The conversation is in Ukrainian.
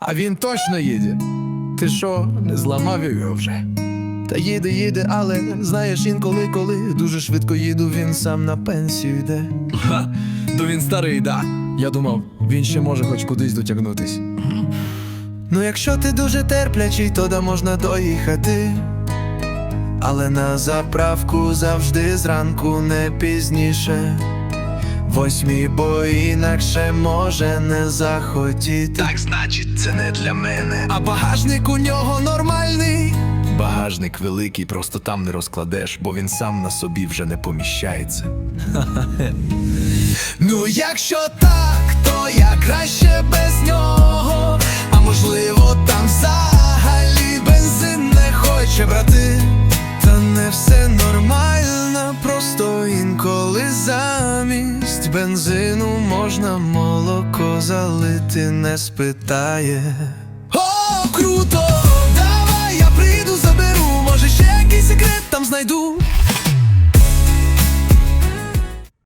А він точно їде. Ти що, не зламав його вже? Та їде, їде, але знаєш інколи, коли дуже швидко їду, він сам на пенсію йде. Ха, то він старий, да. Я думав, він ще може хоч кудись дотягнутись. Ну, якщо ти дуже терплячий, то да можна доїхати. Але на заправку завжди зранку не пізніше. Восьмій, бо інакше може не захотіти. Так, значить, це не для мене. А багажник у нього нормальний. Багажник великий, просто там не розкладеш, бо він сам на собі вже не поміщається. ну, якщо так, то я краще замість бензину можна молоко залити, не спитає. О, круто, давай я прийду, заберу, може ще якийсь секрет там знайду.